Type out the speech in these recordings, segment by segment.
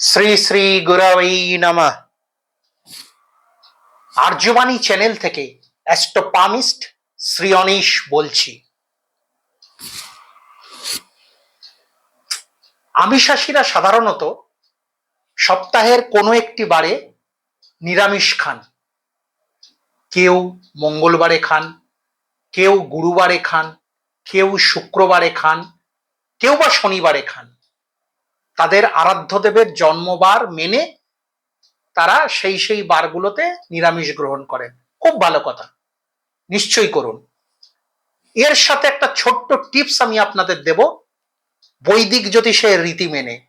শ্রী শ্রী গুরবৈ নম। আর্যবাণী চ্যানেল থেকে অ্যাস্ট্রোপামিস্ট শ্রী অনিশ বলছি। আমিষাসীরা সাধারণত সপ্তাহের কোনো একটি বারে নিরামিষ খান। কেউ মঙ্গলবারে খান, কেউ গুরুবারে খান, কেউ শুক্রবারে খান, কেউ বা শনিবারে খান। তাদের আরাধ্য দেবের জন্মবার মেনে তারা সেই সেই বারগুলোতে নিরামিষ গ্রহণ করেন। খুব ভালো কথা। নিশ্চয়ই করুন। এর সাথে একটা ছোট্ট টিপস আমি আপনাদের দেব। বৈদিক জ্যোতিষের রীতি মেনে।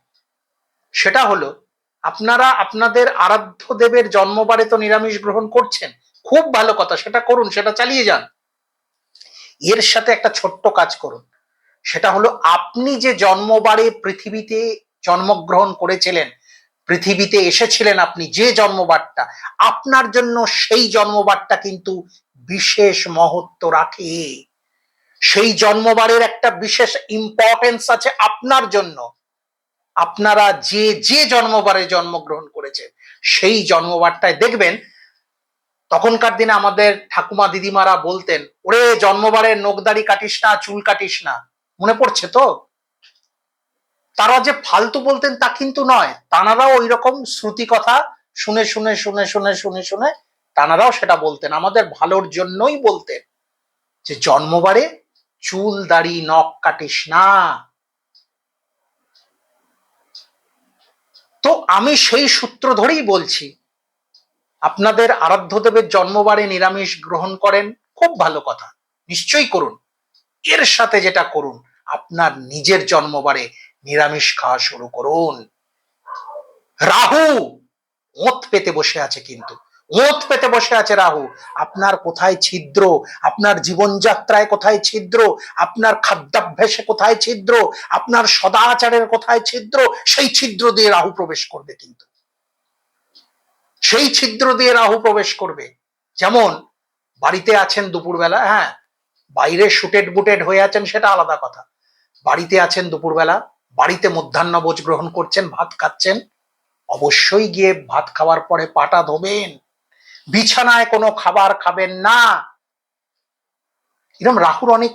সেটা হলো, আপনারা আপনাদের আরাধ্য দেবের জন্মবারে তো নিরামিষ গ্রহণ করছেন। খুব ভালো কথা, সেটা করুন, সেটা চালিয়ে যান। এর সাথে একটা ছোট্ট কাজ করুন। সেটা হলো, আপনি যে জন্মবারে পৃথিবীতে জন্মগ্রহণ করেছিলেন, পৃথিবীতে এসেছিলেন আপনি যে জন্মবারটা, আপনার জন্য সেই জন্মবারটা কিন্তু বিশেষ মহত্ব রাখে। সেই জন্মবারের একটা বিশেষ ইম্পর্টেন্স আছে আপনার জন্য। আপনারা যে যে জন্মবারে জন্মগ্রহণ করেছেন, সেই জন্মবারটায় দেখবেন, তখনকার দিনে আমাদের ঠাকুমা দিদিমারা বলতেন, ওরে জন্মবারে নখদারি কাটিস না, চুল কাটিস না। মনে পড়ছে তো? তারা যে ফালতু বলতেন তা কিন্তু নয়। তানারাও ওই রকম শ্রুতি কথা শুনে শুনে শুনে শুনে শুনে শুনে তানারাও সেটা বলতেন। আমাদের ভালোর জন্যই বলতেন যে, জন্মবারে চুল, দাড়ি, নখ কাটিস না। তো আমি সেই সূত্র ধরেই বলছি, আপনাদের আরাধ্য দেবের জন্মবারে নিরামিষ গ্রহণ করেন, খুব ভালো কথা। নিশ্চয়ই করুন। এর সাথে যেটা করুন, আপনার নিজের জন্মবারে নিরামিষ খাওয়া শুরু করুন। রাহু, ওত পেতে বসে আছে কিন্তু। ওত পেতে বসে আছে রাহু। আপনার কোথায় ছিদ্র? আপনার জীবনযাত্রায় কোথায় ছিদ্র? আপনার খাদ্যাভ্যাসে কোথায় ছিদ্র? আপনার সদাচারের কোথায় ছিদ্র? সেই ছিদ্র দিয়ে রাহু প্রবেশ করবে কিন্তু। সেই ছিদ্র দিয়ে রাহু প্রবেশ করবে। যেমন, বাড়িতে আছেন দুপুরবেলা হ্যাঁ? বাইরে শুটেড বুটেড হয়ে আছেন সেটা আলাদা কথা। বাড়িতে আছেন দুপুরবেলা বাড়িতে মধ্যাহ্নভোজ গ্রহণ করছেন, ভাত খাচ্ছেন, অবশ্যই গিয়ে ভাত খাওয়ার পরে পাটা ধোবেন। বিছানায় কোনো খাবার খাবেন না। এরকম রাহুর অনেক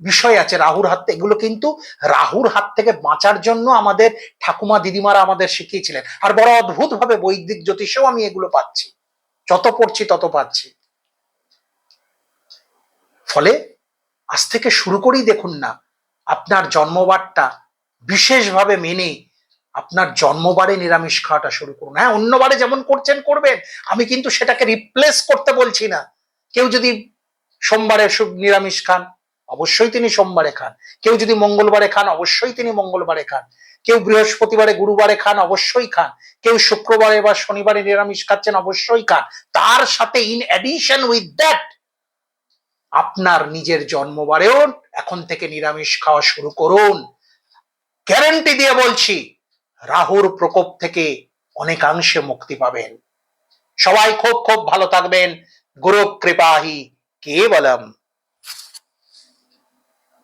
বিষয় আছে, রাহুর হাত এগুলো কিন্তু রাহুর হাত থেকে বাঁচার জন্য আমাদের ঠাকুমা দিদিমারা আমাদের শিখিয়েছিলেন। আর বড় অদ্ভুত ভাবে বৈদিক জ্যোতিষেও আমি এগুলো পাচ্ছি। যত পড়ছি তত পাচ্ছি। ফলে আজ থেকে শুরু করেই দেখুন না, আপনার জন্মবারটা বিশেষভাবে মেনে আপনার জন্মবারে নিরামিষ খাওয়াটা শুরু করুন। হ্যাঁ অন্যবারে যেমন করছেন, করবেন। আমি কিন্তু সেটাকে রিপ্লেস করতে বলছি না। কেউ যদি সোমবারে নিরামিষ খান, অবশ্যই তিনি সোমবারে খান। কেউ যদি মঙ্গলবারে খান, অবশ্যই তিনি মঙ্গলবারে খান। কেউ বৃহস্পতিবারে, গুরুবারে খান, অবশ্যই খান। কেউ শুক্রবারে বা শনিবারে নিরামিষ খাচ্ছেন, অবশ্যই খান। তার সাথে ইন অ্যাডিশন উইথ দ্যাট আপনার নিজের জন্মবারেও এখন থেকে নিরামিষ খাওয়া শুরু করুন। গ্যারান্টি দিয়ে বলছি, রাহুর প্রকোপ থেকে অনেকাংশে মুক্তি পাবেন। সবাই খুব খুব ভালো থাকবেন। গুরু কৃপাহি কে বলম